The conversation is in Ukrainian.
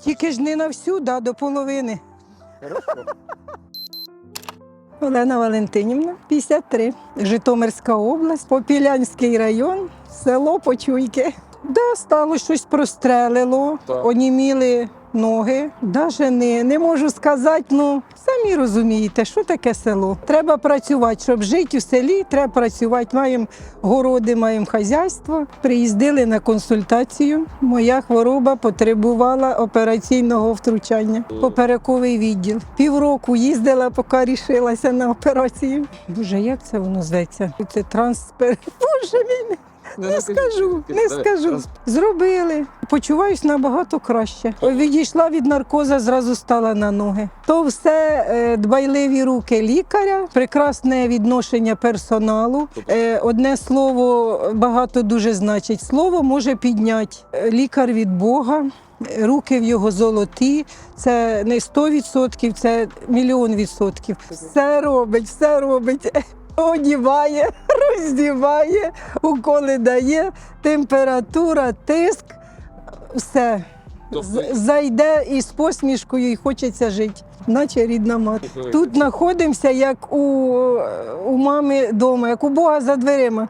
Тільки ж не на всю, да, до половини. Хорошо. Олена Валентинівна, 53. Житомирська область, Попілянський район, село Почуйки. Да, стало щось прострелило, Так. оніміли ноги. Даже не, не можу сказати, ну самі розумієте, що таке село. Треба працювати, щоб жити у селі, треба працювати. Маємо городи, маємо хазяйство. Приїздили на консультацію. Моя хвороба потребувала операційного втручання. Поперековий відділ. Півроку їздила, поки рішилася на операцію. Боже, як це воно зветься? Це транспер. Боже мій, не скажу, не скажу. Зробили. Почуваюсь набагато краще. Відійшла від наркоза, зразу стала на ноги. То все е, дбайливі руки лікаря, прекрасне відношення персоналу. Е, Одне слово багато дуже значить. Слово може підняти. Е, Лікар від Бога. Руки в його золоті, це не 100%, це мільйон відсотків. Все робить, все робить. Одіває, роздіває, уколи дає, температура, тиск, все. З- Зайде із посмішкою і хочеться жити, наче рідна мати. Тут знаходимося як у, у мами вдома, як у Бога за дверима.